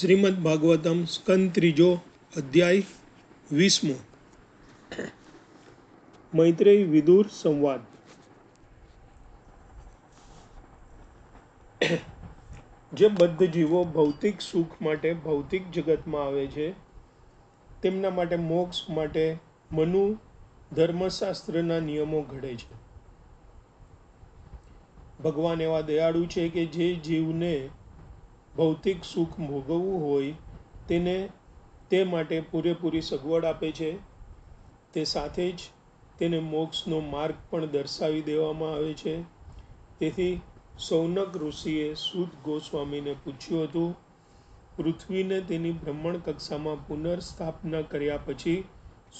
શ્રીમદ ભાગવતમ સ્કંદ ત્રીજો અધ્યાય વીસમો. મૈત્રેય વિદુર સંવાદ. જે બદ્ધ જીવો ભૌતિક સુખ માટે ભૌતિક જગતમાં આવે છે, તેમના માટે મોક્ષ માટે મનુ ધર્મશાસ્ત્રના નિયમો ઘડે છે. ભગવાન એવા દયાળુ છે કે જે જીવને ભૌતિક સુખ ભોગવવું હોય તેને તે માટે પૂરેપૂરી સગવડ આપે છે. તે સાથે જ તેને મોક્ષનો માર્ગ પણ દર્શાવી દેવામાં આવે છે. તેથી સૌનક ઋષિએ સુદ ગોસ્વામીને પૂછ્યું હતું, પૃથ્વીને તેની ભ્રમણ કક્ષામાં પુનર્સ્થાપના કર્યા પછી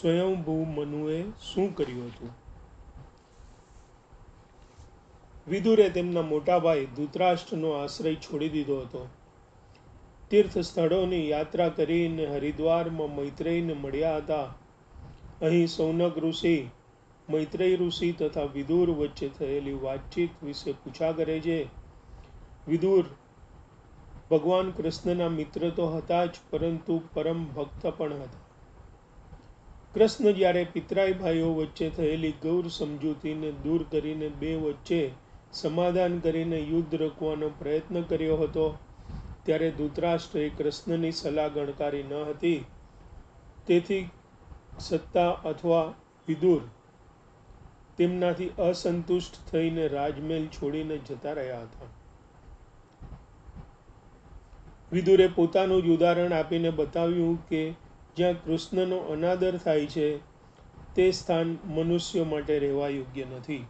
સ્વયંભૂ મનુએ શું કર્યું હતું? વિદુરે તેમના મોટા ભાઈ ધૃતરાષ્ટ્રનો આશ્રય છોડી દીધો હતો. તીર્થ સ્થળોની યાત્રા કરીને હરિદ્વારમાં મૈત્રેયને મળ્યા હતા. અહીં સૌનક ઋષિ, મૈત્રેય ઋષિ તથા વિદુર વચ્ચે થયેલી વાતચીત વિશે પૂછા કરે છે. વિદુર, ભગવાન કૃષ્ણના મિત્ર તો હતા જ, પરંતુ પરમ ભક્ત પણ હતા. કૃષ્ણ જ્યારે પિતરાઈ ભાઈઓ વચ્ચે થયેલી ગૌર સમજૂતીને દૂર કરીને બે વચ્ચે સમાધાન કરીને યુદ્ધ રોકવાનો પ્રયત્ન કર્યો હતો. ત્યારે ધૃતરાષ્ટ્રએ કૃષ્ણની સલાહ ગણકારી ન હતી. તેથી સત્તા અથવા વિદુર તેમનાથી અસંતુષ્ટ થઈને રાજમહેલ છોડીને જતા રહ્યા હતા. વિદુરે પોતાનું જ ઉદાહરણ આપીને બતાવ્યું કે જ્યાં કૃષ્ણનો અનાદર થાય છે, તે સ્થાન મનુષ્યો માટે રહેવા યોગ્ય નથી.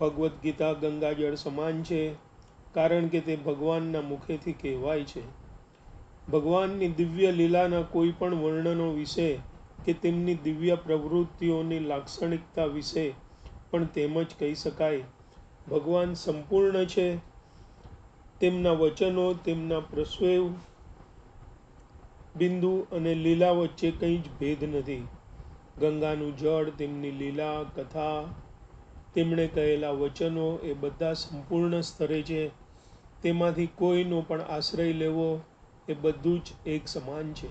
ભગવદ્ ગીતા ગંગાજળ સમાન છે, કારણ કે તે ભગવાનના મુખેથી કહેવાય છે. ભગવાનની દિવ્ય લીલાના કોઈ પણ વર્ણનો વિશે કે તેમની દિવ્ય પ્રવૃત્તિઓની લાક્ષણિકતા વિશે પણ તેમ જ કહી શકાય. ભગવાન સંપૂર્ણ છે, તેમના વચનો, તેમના પ્રસ્વેવ બિંદુ અને લીલા વચ્ચે કંઈ જ ભેદ નથી. ગંગાનું જળ, તેમની લીલા કથા તેમણે કહેલા વચનો એ બધા સંપૂર્ણ સ્તરે છે. તેમાંથી કોઈનો પણ આશ્રય લેવો એ બધું જ એક સમાન છે.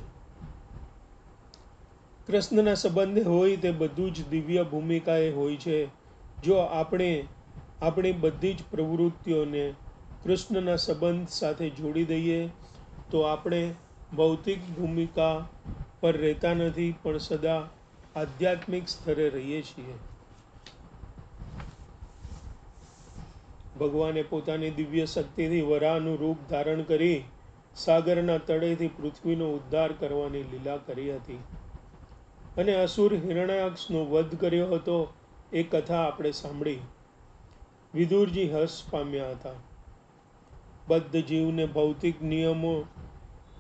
કૃષ્ણના સંબંધે હોય તે બધું જ દિવ્ય ભૂમિકાએ હોય છે. જો આપણે, આપણી બધી જ પ્રવૃત્તિઓને કૃષ્ણના સંબંધ સાથે જોડી દઈએ, તો આપણે ભૌતિક ભૂમિકા પર રહેતા નથી, પણ સદા આધ્યાત્મિક સ્તરે રહીએ છીએ. ભગવાને પોતાની દિવ્ય શક્તિથી વરાહનું રૂપ ધારણ કરી સાગરના તળેથી પૃથ્વીનો ઉદ્ધાર કરવાની લીલા કરી હતી. અને અસુર હિરણાક્ષનો વધ કર્યો હતો એ કથા આપણે સાંભળી. વિદુરજી હર્ષ પામ્યા હતા. બદ્ધ જીવને ભૌતિક નિયમો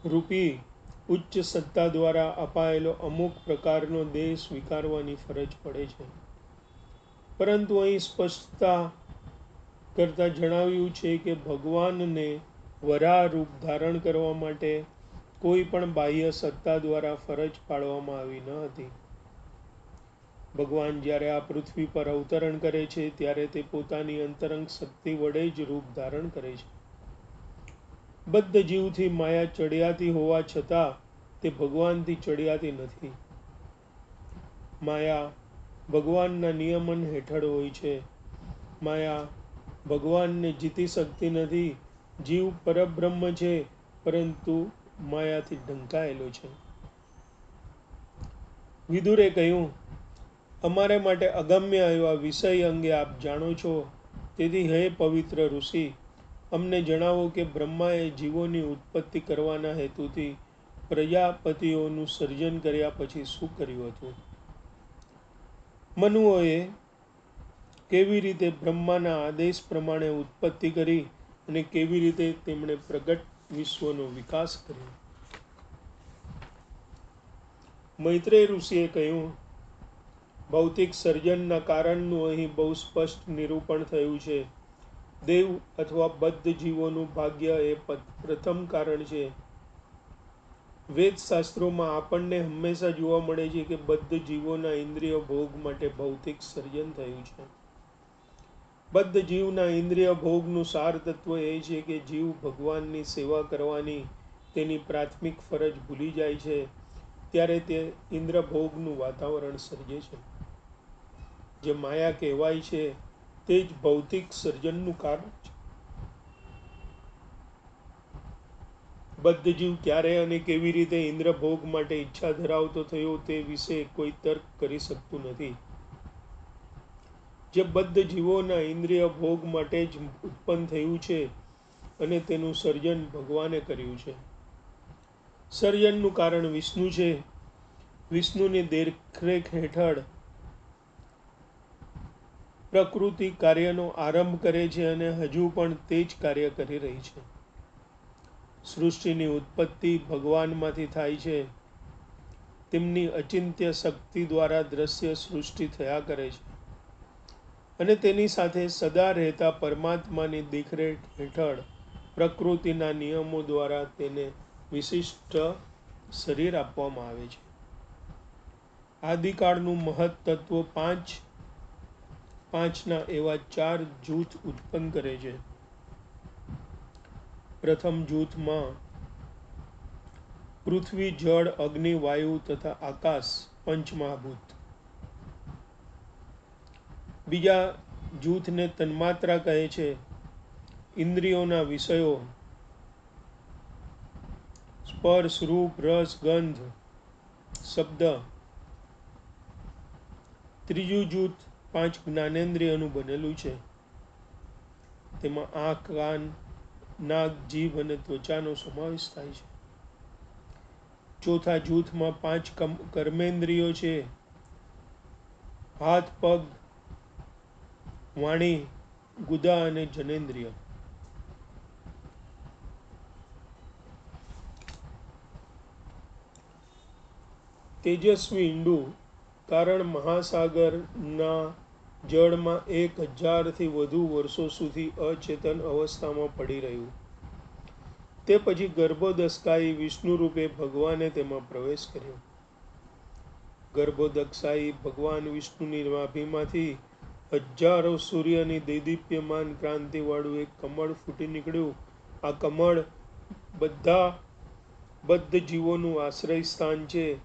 રૂપી ઉચ્ચ સત્તા દ્વારા અપાયેલો અમુક પ્રકારનો દેહ સ્વીકારવાની ફરજ પડે છે. પરંતુ અહીં સ્પષ્ટતા કરતાં જણાવ્યું છે કે ભગવાનને વરા રૂપ ધારણ કરવા માટે કોઈ પણ બાહ્ય સત્તા દ્વારા ફરજ પાડવામાં આવી ન હતી. ભગવાન જ્યારે આ પૃથ્વી પર અવતરણ કરે છે, ત્યારે તે પોતાની અંતરંગ શક્તિ વડે જ રૂપ ધારણ કરે છે. બદ્ધ જીવથી માયા ચડિયાતી હોવા છતાં તે ભગવાનથી ચડિયાતી નથી. માયા ભગવાનના નિયમન હેઠળ હોય છે. માયા ભગવાનને જીતી શકતી નથી. જીવ પરબ્રહ્મ છે, પરંતુ માયાથી ઢંકાયેલો છે. વિદુરે કહ્યું, અમારે માટે અગમ્ય એવા વિષય અંગે આપ જાણો છો. તેથી હે પવિત્ર ઋષિ, અમને જણાવો કે બ્રહ્માએ જીવોની ઉત્પત્તિ કરવાના હેતુથી પ્રજાપતિઓનું સર્જન કર્યા પછી શું કર્યું હતું? મનુઓએ કેવી રીતે બ્રહ્માના આદેશ પ્રમાણે ઉત્પત્તિ કરી અને કેવી રીતે તેમણે પ્રગટ વિશ્વનો વિકાસ કર્યો? મૈત્રેય ઋષિએ કહ્યું, ભૌતિક સર્જનના કારણનું અહીં બહુ સ્પષ્ટ નિરૂપણ થયું છે. દેવ અથવા બદ્ધ જીવોનું ભાગ્ય એ પ્રથમ કારણ છે. વેદ શાસ્ત્રોમાં આપણને હંમેશા જોવા મળે છે કે બદ્ધ જીવોના ઇન્દ્રિય ભોગ માટે ભૌતિક સર્જન થયું છે. બદ્ધ જીવના ઇન્દ્રિય ભોગનું સાર તત્વ એ છે કે જીવ ભગવાનની સેવા કરવાની તેની પ્રાથમિક ફરજ ભૂલી જાય છે, ત્યારે તે ઇન્દ્ર ભોગનું વાતાવરણ સર્જે છે. જે માયા કહેવાય છે, તે જ ભૌતિક સર્જનનું કારણ છે. બદ્ધ જીવ ક્યારે અને કેવી રીતે ઇન્દ્રભોગ માટે ઈચ્છા ધરાવતો થયો તે વિશે કોઈ તર્ક કરી શકતું નથી. જે બદ્ધ જીવોના ઇન્દ્રિય ભોગ માટે જ ઉત્પન્ન થયું છે અને તેનું સર્જન ભગવાને કર્યું છે. સર્જનનું કારણ વિષ્ણુ છે. વિષ્ણુની દેખરેખ હેઠળ પ્રકૃતિ કાર્યનો આરંભ કરે છે અને હજુ પણ તે જ કાર્ય કરી રહી છે. સૃષ્ટિની ઉત્પત્તિ ભગવાનમાંથી થાય છે. તેમની અચિંત્ય શક્તિ દ્વારા દ્રશ્ય સૃષ્ટિ થયા કરે છે. અને તેની સાથે સદા રહેતા પરમાત્માની દેખરેખ હેઠળ પ્રકૃતિના નિયમો દ્વારા તેને વિશિષ્ટ શરીર આપવામાં આવે છે. આદિકાળનું મહત્તત્વ પાંચ, પાંચના એવા ચાર જૂથ ઉત્પન્ન કરે છે. પ્રથમ જૂથમાં પૃથ્વી, જળ, અગ્નિ, વાયુ તથા આકાશ પંચમહાભૂત. બીજા જૂથને તન્માત્રા કહે છે, ઇન્દ્રિયોના વિષયો, સ્પર્શ, રૂપ, રસ, ગંધ, શબ્દ. ત્રીજું જૂથ પાંચ જ્ઞાનેન્દ્રિયનું બનેલું છે. તેમાં આંખ, કાન, નાક, જીભ અને ત્વચાનો સમાવેશ થાય છે. ચોથા જૂથમાં પાંચ કર્મેન્દ્રિયો છે. હાથ, પગ વાણી, ગુદા અને જનેન્દ્રિય. તેજસ્વી ઈંડું કારણ મહાસાગરના જળમાં એક હજારથી વધુ વર્ષો સુધી અચેતન અવસ્થામાં પડી રહ્યું. તે પછી ગર્ભોદસ્કાઈ વિષ્ણુ રૂપે ભગવાને તેમાં પ્રવેશ કર્યો. ગર્ભોદક્ષાઈ ભગવાન વિષ્ણુની નાભીમાંથી હજારો સૂર્યની દૈદીપ્યમાન ક્રાંતિવાળું એક કમળ ફૂટી નીકળ્યું. આ કમળ બધા બદ્ધ જીવોનું આશ્રય સ્થાન છે.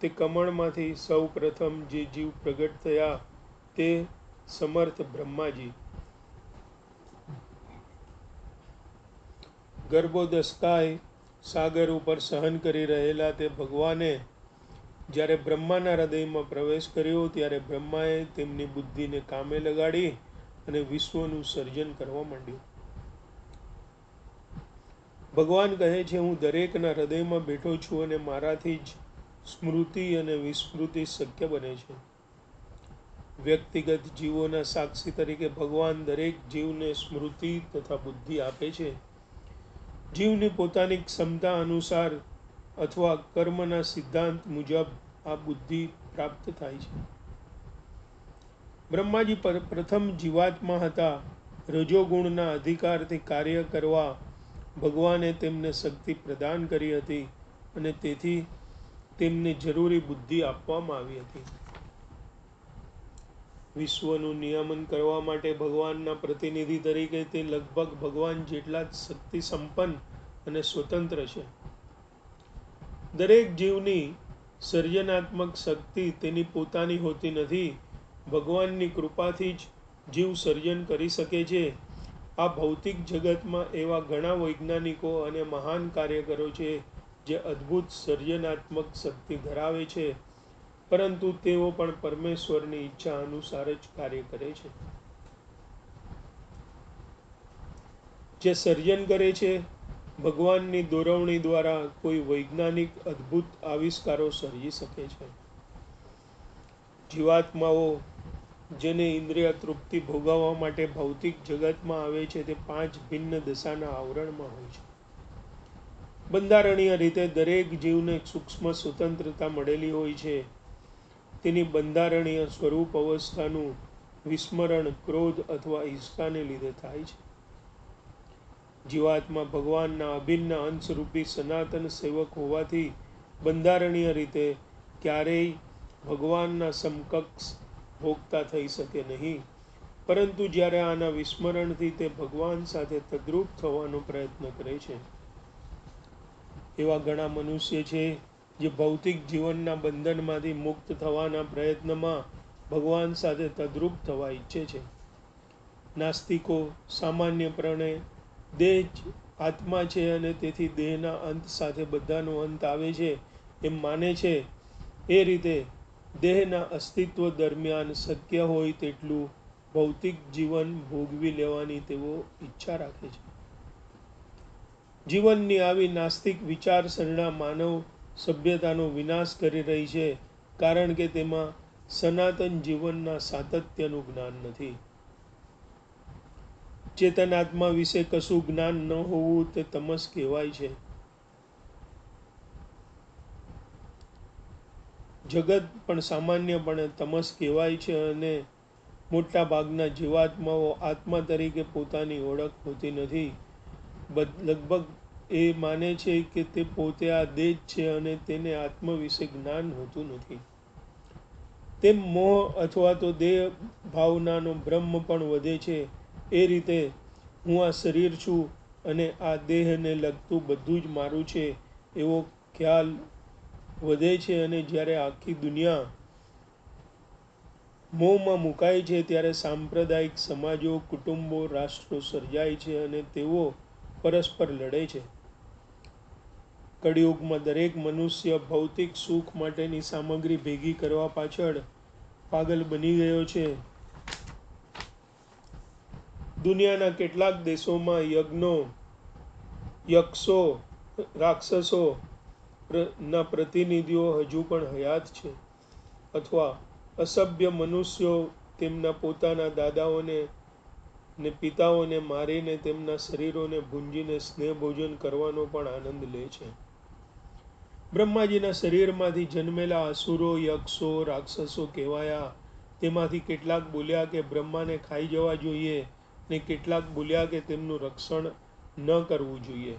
તે કમળમાંથી સૌ પ્રથમ જે જીવ પ્રગટ થયા તે સમર્થ બ્રહ્માજી. ગર્ભોદસ્તાય સાગર ઉપર સહન કરી રહેલા તે ભગવાને જ્યારે બ્રહ્માના હૃદયમાં પ્રવેશ કર્યો ત્યારે બ્રહ્માએ તેમની બુદ્ધિને કામે લગાડી અને વિશ્વનું સર્જન કરવા માંડ્યું. ભગવાન કહે છે, હું દરેકના હૃદયમાં બેઠો છું અને મારાથી જ સ્મૃતિ અને વિસ્મૃતિ શક્ય બને છે. વ્યક્તિગત જીવોના સાક્ષી તરીકે ભગવાન દરેક જીવને સ્મૃતિ તથા બુદ્ધિ આપે છે. જીવની પોતાની ક્ષમતા અનુસાર અથવા કર્મના સિદ્ધાંત મુજબ આ બુદ્ધિ પ્રાપ્ત થાય છે. બ્રહ્માજી પ્રથમ જીવાત્મા હતા. રજોગુણના અધિકારથી કાર્ય કરવા ભગવાને તેમને શક્તિ પ્રદાન કરી હતી અને તેથી તેમને જરૂરી બુદ્ધિ આપવામાં આવી હતી. વિશ્વનું નિયમન કરવા માટે ભગવાનના પ્રતિનિધિ તરીકે તે લગભગ ભગવાન જેટલા જ શક્તિ સંપન્ન અને સ્વતંત્ર છે. દરેક જીવની સર્જનાત્મક શક્તિ તેની પોતાની હોતી નથી. ભગવાનની કૃપાથી જ જીવ સર્જન કરી શકે છે. આ ભૌતિક જગતમાં એવા ઘણા વૈજ્ઞાનિકો અને મહાન કાર્યકરો છે, જે અદ્ભુત સર્જનાત્મક શક્તિ ધરાવે છે. પરંતુ તેઓ પણ પરમેશ્વરની ઈચ્છા અનુસાર જ કાર્ય કરે છે. જે સર્જન કરે છે ભગવાનની દોરવણી દ્વારા કોઈ વૈજ્ઞાનિક અદ્ભુત આવિષ્કારો સર્જી શકે છે. જીવાત્માઓ, જેને ઇન્દ્રિય તૃપ્તિ ભોગવવા માટે ભૌતિક જગતમાં આવે છે, તે પાંચ ભિન્ન દશાના આવરણમાં હોય છે. બંધારણીય રીતે દરેક જીવને સૂક્ષ્મ સ્વતંત્રતા મળેલી હોય છે. તેની બંધારણીય સ્વરૂપ અવસ્થાનું વિસ્મરણ, ક્રોધ અથવા ઈર્ષાને લીધે થાય છે. જીવાત્મા ભગવાનના અભિન્ન અંશરૂપી સનાતન સેવક હોવાથી બંધારણીય રીતે ક્યારેય ભગવાનના સમકક્ષ ભોગતા થઈ શકે નહીં. પરંતુ જ્યારે આના વિસ્મરણથી તે ભગવાન સાથે તદ્રુપ થવાનો પ્રયત્ન કરે છે, એવા ઘણા મનુષ્ય છે જે ભૌતિક જીવનના બંધનમાંથી મુક્ત થવાના પ્રયત્નમાં ભગવાન સાથે તદ્રુપ થવા ઈચ્છે છે. નાસ્તિકો સામાન્યપણે દેહ જ આત્મા છે અને તેથી દેહના અંત સાથે બધાનો અંત આવે છે એમ માને છે. એ રીતે દેહના અસ્તિત્વ દરમિયાન શક્ય હોય તેટલું ભૌતિક જીવન ભોગવી લેવાની તેઓ ઈચ્છા રાખે છે. જીવનની આવી નાસ્તિક વિચારસરણા માનવ સભ્યતાનો વિનાશ કરી રહી છે, કારણ કે તેમાં સનાતન જીવનના સાતત્યનું જ્ઞાન નથી. ચેતનાત્મા વિશે કશું જ્ઞાન ન હોવું તે તમસ કહેવાય છે. જગત પણ સામાન્યપણે તમસ કહેવાય છે અને મોટા ભાગના જીવાત્માઓ આત્મા તરીકે પોતાની ઓળખ હોતી નથી. લગભગ એ માને છે કે તે પોતે આ દેહ છે અને તેને આત્મ વિશે જ્ઞાન હોતું નથી. તેમ મોહ અથવા તો દેહ ભાવનાનો બ્રહ્મ પણ વધે છે. એ રીતે હું આ શરીર છું અને આ દેહને લગતું બધું જ મારું છે, એવો ખ્યાલ વધે છે અને જ્યારે આખી દુનિયા મોંમાં મુકાય છે ત્યારે સાંપ્રદાયિક સમાજો, કુટુંબો, રાષ્ટ્રો સર્જાય છે અને તેઓ પરસ્પર લડે છે. કળિયુગમાં દરેક મનુષ્ય ભૌતિક સુખ માટેની સામગ્રી ભેગી કરવા પાછળ પાગલ બની ગયો છે. દુનિયાના કેટલાક દેશોમાં યજ્ઞો, યક્ષો, રાક્ષસો ના પ્રતિનિધિઓ હજુ પણ હયાત છે. અથવા અસભ્ય મનુષ્યો તેમના પોતાના દાદાઓને ને પિતાઓને મારીને તેમના શરીરોને ભૂંજીને સ્નેહ ભોજન કરવાનો પણ આનંદ લે છે. બ્રહ્માજીના શરીરમાંથી જન્મેલા અસુરો યક્ષો, રાક્ષસો કહેવાયા. તેમાંથી કેટલાક બોલ્યા કે બ્રહ્માને ખાઈ જવા જોઈએ. ને કેટલાક બોલ્યા કે તેમનું રક્ષણ ન કરવું જોઈએ.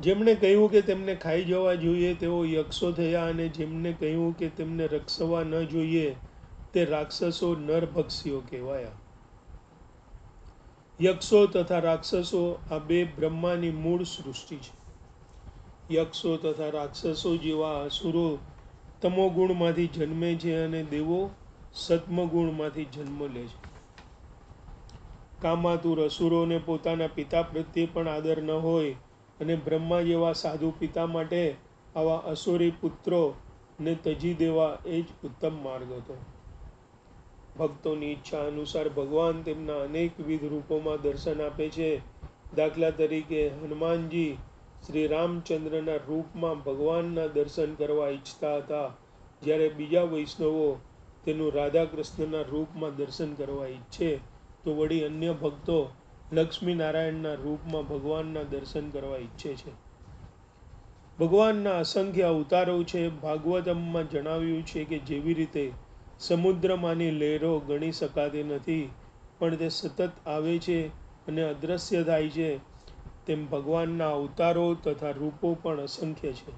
જેમણે કહ્યું કે તેમને ખાઈ જવા જોઈએ, તેઓ યક્ષો થયા અને જેમને કહ્યું કે તેમને રક્ષવા ન જોઈએ, તે રાક્ષસો નરભક્ષીઓ કહેવાયા. યક્ષો તથા રાક્ષસો આ બે બ્રહ્માની મૂળ સૃષ્ટિ છે. યક્ષો તથા રાક્ષસો જેવા અસુરો તમોગુણમાંથી જન્મે છે અને દેવો સત્મગુણમાંથી જન્મ લે છે. કામાતુર અસુરોને પોતાના પિતા પ્રત્યે પણ આદર ન હોય અને બ્રહ્મા જેવા સાધુ પિતા માટે આવા અસુરી પુત્રો ને તજી દેવા એ જ ઉત્તમ માર્ગ હતો. ભક્તોની ઈચ્છા અનુસાર ભગવાન તેમના અનેકવિધ રૂપોમાં દર્શન આપે છે. દાખલા તરીકે હનુમાનજી શ્રી રામચંદ્રના રૂપમાં ભગવાનના દર્શન કરવા ઈચ્છતા હતા. જ્યારે બીજા વૈષ્ણવો તેનું રાધા કૃષ્ણના રૂપમાં દર્શન કરવા ઈચ્છે તો વળી અન્ય ભક્તો લક્ષ્મી નારાયણના રૂપમાં ભગવાનના દર્શન કરવા ઈચ્છે છે. ભગવાનના અસંખ્ય અવતારો છે. ભાગવતમમાં જણાવ્યું છે કે જેવી રીતે સમુદ્રમાંની લહેરો ગણી શકાતી નથી, પણ તે સતત આવે છે અને અદૃશ્ય થાય છે, તેમ ભગવાનના અવતારો તથા રૂપો પણ અસંખ્ય છે.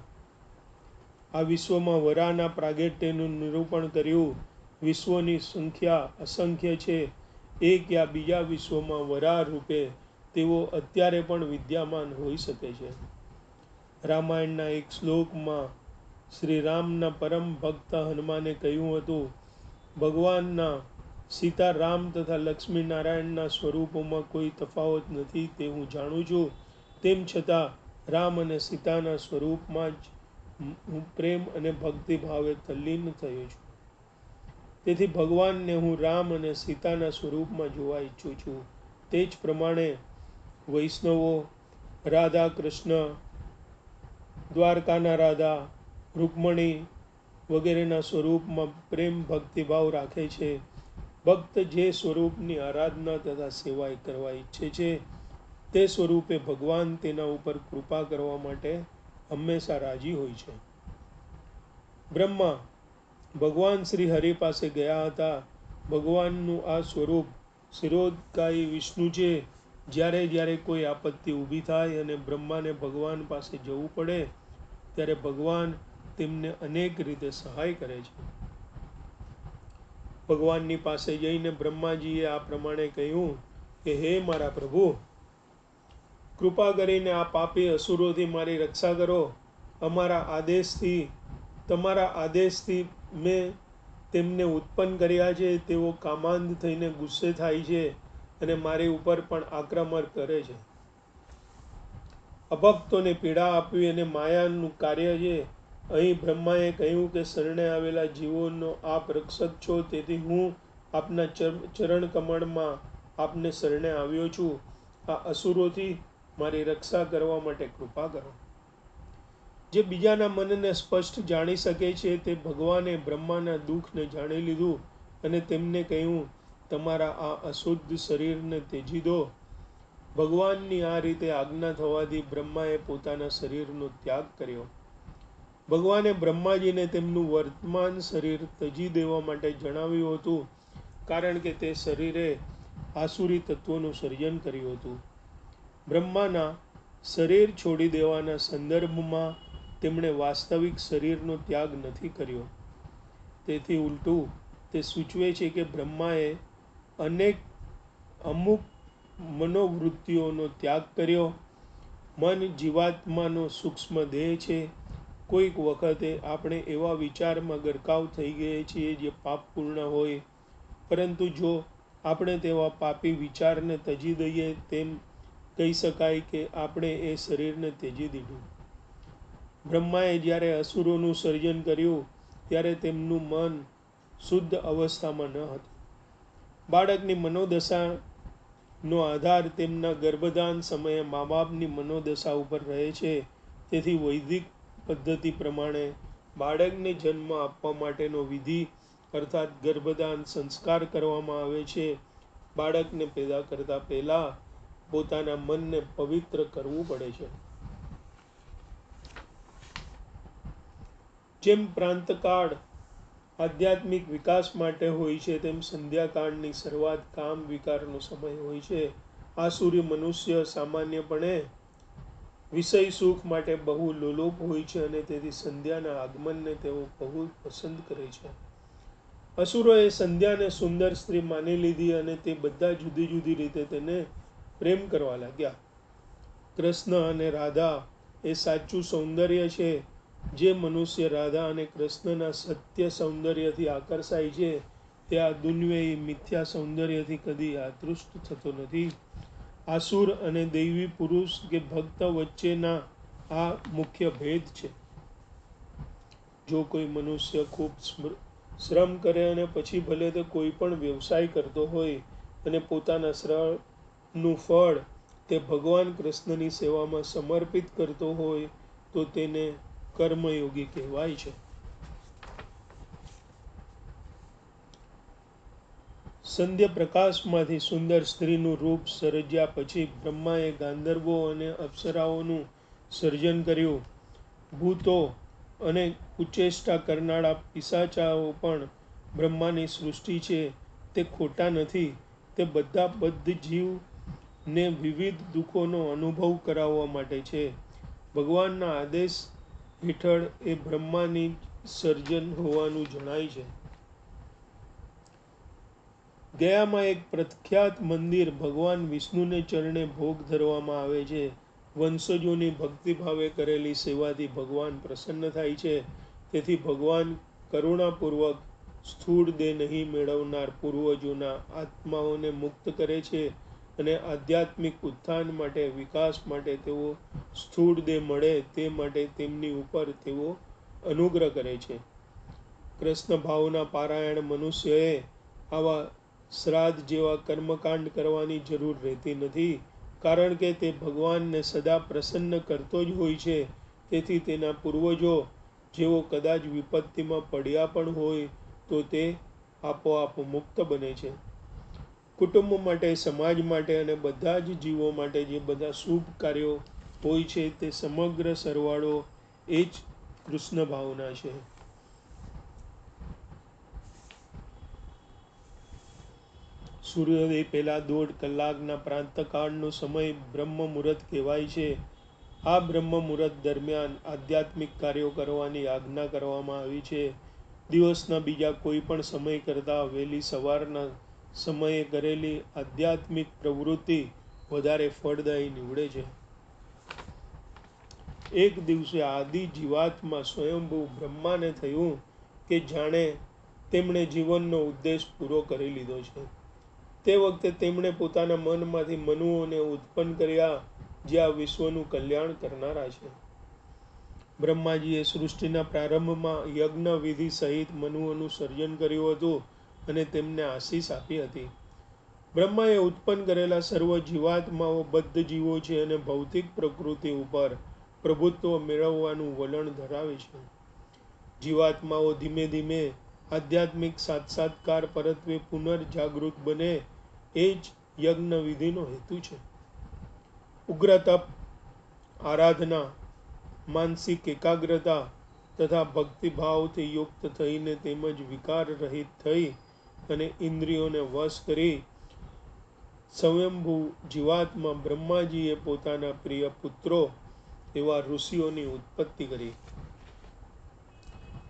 આ વિશ્વમાં વરાના પ્રાગટ્યનું નિરૂપણ કર્યું, વિશ્વની સંખ્યા અસંખ્ય છે એક યા બીજા વિશ્વમાં વરા રૂપે તેઓ અત્યારે પણ વિદ્યામાન હોઈ શકે છે. રામાયણના એક શ્લોકમાં શ્રી રામના પરમ ભક્ત હનુમાને કહ્યું હતું, ભગવાનના સીતા રામ તથા લક્ષ્મી નારાયણના સ્વરૂપોમાં કોઈ તફાવત નથી તે હું જાણું છું. તેમ છતાં રામ અને સીતાના સ્વરૂપમાં જ હું પ્રેમ અને ભક્તિ ભાવે તલ્લીન થયો છું. તેથી ભગવાનને હું રામ અને સીતાના સ્વરૂપમાં જોવા ઈચ્છું છું. તે જ પ્રમાણે વૈષ્ણવો, રાધા કૃષ્ણ, દ્વારકાના રાધા, રૂકમણી વગેરેના સ્વરૂપમાં પ્રેમ ભક્તિભાવ રાખે છે. ભક્ત જે સ્વરૂપની આરાધના તથા સેવાય કરવા ઈચ્છે છે, તે સ્વરૂપે ભગવાન તેના ઉપર કૃપા કરવા માટે હંમેશા રાજી હોય છે. બ્રહ્મા ભગવાન શ્રી હરિ પાસે ગયા હતા. ભગવાનનું આ સ્વરૂપ શિરોદકાઈ વિષ્ણુ છે. જ્યારે જ્યારે કોઈ આપત્તિ ઊભી થાય અને બ્રહ્માને ભગવાન પાસે જવું પડે, ત્યારે ભગવાન તેમને અનેક રીતે સહાય કરે છે. ભગવાનની પાસે જઈને બ્રહ્માજીએ આ પ્રમાણે કહ્યું કે, હે મારા પ્રભુ, કૃપા કરીને આ પાપી અસુરોથી મારી રક્ષા કરો. અમારા આદેશથી, તમારા આદેશથી મેં તેમને ઉત્પન્ન કર્યા છે, તેઓ કામાંધ થઈને ગુસ્સે થાય છે અને મારી ઉપર પણ આક્રમણ કરે છે. અભક્તોને પીડા આપવી અને માયાનું કાર્ય છે. અહીં બ્રહ્માએ કહ્યું કે શરણે આવેલા જીવોનો આપ રક્ષક છો, તેથી હું આપના ચરણ કમળમાં આપને શરણે આવ્યો છું. આ અસુરોથી મારી રક્ષા કરવા માટે કૃપા કરો. જે બીજાના મનને સ્પષ્ટ જાણી શકે છે તે ભગવાને બ્રહ્માના દુઃખને જાણી લીધું અને તેમને કહ્યું, તમારા આ અશુદ્ધ શરીરને તેજી દો. ભગવાનની આ રીતે આજ્ઞા થવાથી બ્રહ્માએ પોતાના શરીરનો ત્યાગ કર્યો. ભગવાને બ્રહ્માજીને તેમનું વર્તમાન શરીર તજી દેવા માટે જણાવ્યું હતું, કારણ કે તે શરીરે આસુરી તત્વોનું સર્જન કર્યું હતું. બ્રહ્માના શરીર છોડી દેવાના સંદર્ભમાં તેમણે વાસ્તવિક શરીરનો ત્યાગ નથી કર્યો. તેથી ઉલટું, તે સૂચવે છે કે બ્રહ્માએ અનેક અમુક મનોવૃત્તિઓનો ત્યાગ કર્યો. મન જીવાત્માનો સૂક્ષ્મ દેહ છે. કોઈક વખતે આપણે એવા વિચારમાં ગરકાવ થઈ ગઈએ છીએ જે પાપપૂર્ણ હોય. પરંતુ જો આપણે તેવા પાપી વિચારને તજી દઈએ, તેમ કહી શકાય કે આપણે એ શરીરને તેજી દીધું. બ્રહ્માએ જ્યારે અસુરોનું સર્જન કર્યું, ત્યારે તેમનું મન શુદ્ધ અવસ્થામાં ન હતું. બાળકની મનોદશાનો આધાર તેમના ગર્ભદાન સમયે મા બાપની મનોદશા ઉપર રહે છે. તેથી વૈદિક પદ્ધતિ પ્રમાણે બાળકને જન્મ આપવા માટેનો વિધિ, અર્થાત ગર્ભદાન સંસ્કાર કરવામાં આવે છે. બાળકને પેદા કરતા પહેલાં પોતાના મનને પવિત્ર કરવું પડે છે. જેમ પ્રાંતકાળ આધ્યાત્મિક વિકાસ માટે હોય છે, તેમ સંધ્યાકાળની શરૂઆત કામ વિકારનો સમય હોય છે. આ સૂર્ય મનુષ્ય સામાન્યપણે વિષય સુખ માટે બહુ લોલોપ હોય છે અને તેથી સંધ્યાના આગમનને તેઓ બહુ પસંદ કરે છે. અસુરોએ સંધ્યાને સુંદર સ્ત્રી માની લીધી અને તે બધા જુદી જુદી રીતે તેને પ્રેમ કરવા લાગ્યા. કૃષ્ણ અને રાધા એ સાચું સૌંદર્ય છે. જે મનુષ્ય રાધા અને કૃષ્ણના સત્ય સૌંદર્યથી આકર્ષાય છે, તે આ દુન્યયી મિથ્યા સૌંદર્યથી કદી આતૃષ્ટ થતો નથી. આસુર અને દૈવી પુરુષ કે ભક્ત વચ્ચેના આ મુખ્ય ભેદ છે. જો કોઈ મનુષ્ય ખૂબ શ્રમ કરે અને પછી ભલે તે કોઈ પણ વ્યવસાય કરતો હોય અને પોતાના શ્રમનું ફળ તે ભગવાન કૃષ્ણની સેવામાં સમર્પિત કરતો હોય, તો તેને કર્મયોગી કહેવાય છે. સંધ્ય પ્રકાશમાંથી સુંદર સ્ત્રીનું રૂપ સર્જ્યા પછી બ્રહ્માએ ગાંધર્વો અને અપ્સરાઓનું સર્જન કર્યું. ભૂતો અને ઉચ્ચેષ્ટા કરનારા પિસાચાઓ પણ બ્રહ્માની સૃષ્ટિ છે. તે ખોટા નથી. તે બધા બદ્ધ જીવને વિવિધ દુઃખોનો અનુભવ કરાવવા માટે છે. ભગવાનના આદેશ હેઠળ એ બ્રહ્માની સર્જન હોવાનું જણાય છે. ગયામાં એક પ્રખ્યાત મંદિર ભગવાન વિષ્ણુને ચરણે ભોગ ધરવામાં આવે છે. વંશજોની ભક્તિભાવે કરેલી સેવાથી ભગવાન પ્રસન્ન થાય છે. તેથી ભગવાન કરુણાપૂર્વક સ્થૂળ દેહ નહીં મેળવનાર પૂર્વજોના આત્માઓને મુક્ત કરે છે. અને આધ્યાત્મિક ઉત્થાન માટે, વિકાસ માટે તેઓ સ્થૂળ દેહ મળે તે માટે તેમની ઉપર તેઓ અનુગ્રહ કરે છે. કૃષ્ણ ભાવના પારાયણ મનુષ્યએ આવા શ્રાદ્ધ જેવા કર્મકાંડ કરવાની જરૂર રહેતી નથી, કારણ કે તે ભગવાનને સદા પ્રસન્ન કરતો જ હોય છે. તેથી તેના પૂર્વજો જેઓ કદાચ વિપત્તિમાં પડ્યા પણ હોય, તો તે આપોઆપ મુક્ત બને છે. કુટુંબ માટે, સમાજ માટે અને બધા જ જીવો માટે જે બધા શુભ કાર્યો હોય છે તે સમગ્ર સરવાળો એ જ કૃષ્ણ ભાવના છે. સૂર્યોદય પહેલાં દોઢ કલાકના પ્રાંતકાળનો સમય બ્રહ્મ મુહૂર્ત કહેવાય છે. આ બ્રહ્મ મુહૂર્ત દરમિયાન આધ્યાત્મિક કાર્યો કરવાની આજ્ઞા કરવામાં આવી છે. દિવસના બીજા કોઈ પણ સમય કરતાં વહેલી સવારના સમયે કરેલી આધ્યાત્મિક પ્રવૃત્તિ વધારે ફળદાયી નીવડે છે. એક દિવસે આદિ જીવાતમાં સ્વયંભૂ બ્રહ્માને થયું કે જાણે તેમણે જીવનનો ઉદ્દેશ પૂરો કરી લીધો છે. તે વખતે તેમણે પોતાના મનમાંથી મનુઓને ઉત્પન્ન કર્યા જે આ વિશ્વનું કલ્યાણ કરનારા છે. બ્રહ્માજીએ સૃષ્ટિના પ્રારંભમાં યજ્ઞ વિધિ સહિત મનુઓનું સર્જન કર્યું હતું. અને તેમને આશીષ આપી હતી. બ્રહ્માએ ઉત્પન્ન કરેલા સર્વ જીવાત્માઓ બદ્ધ જીવો છે અને ભૌતિક પ્રકૃતિ ઉપર પ્રભુત્વ મેળવવાનું વલણ ધરાવે છે. જીવાત્માઓ ધીમે ધીમે આધ્યાત્મિક સાક્ષાત્કાર પરત્વે પુનર્જાગૃત બને એ જ યજ્ઞ વિધિનો હેતુ છે. ઉગ્ર તપ, આરાધના, માનસિક એકાગ્રતા તથા ભક્તિભાવથી યુક્ત થઈને તેમજ વિકાર રહિત થઈ અને ઇન્દ્રિયોને વશ કરી સ્વયંભૂ જીવાત્મા બ્રહ્માજીએ પોતાના પ્રિય પુત્રો એવા ઋષિઓની ઉત્પત્તિ કરી.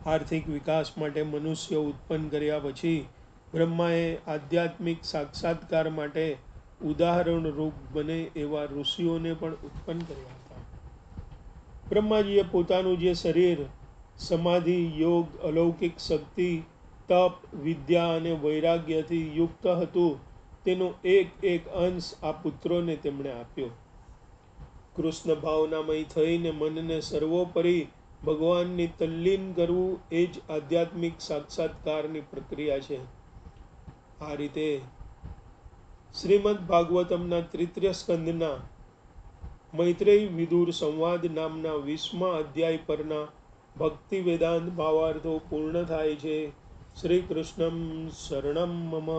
આર્થિક વિકાસ માટે મનુષ્ય ઉત્પન્ન કર્યા પછી બ્રહ્માએ આધ્યાત્મિક સાક્ષાત્કાર માટે ઉદાહરણ રૂપ બને એવા ઋષિઓને પણ ઉત્પન્ન કર્યા હતા. બ્રહ્માજીએ પોતાનું જે શરીર, સમાધિ, યોગ, અલૌકિક શક્તિ તપ, વિદ્યા અને વૈરાગ્યથી યુક્ત હતું. તેનો એક એક અંશ આ પુત્રોને તેમણે આપ્યો. કૃષ્ણ ભાવનામય થઈને મનને સર્વોપરી ભગવાનની તલ્લીન કરવું એ જ આધ્યાત્મિક સાક્ષાત્કારની પ્રક્રિયા છે. આ રીતે શ્રીમદ ભાગવતમના તૃતીય સ્કંદના મૈત્રેય વિદુર સંવાદ નામના વીસમા અધ્યાય પરના ભક્તિ વેદાંત ભાવાર્થો પૂર્ણ થાય છે. શ્રી કૃષ્ણમ શરણમ મમ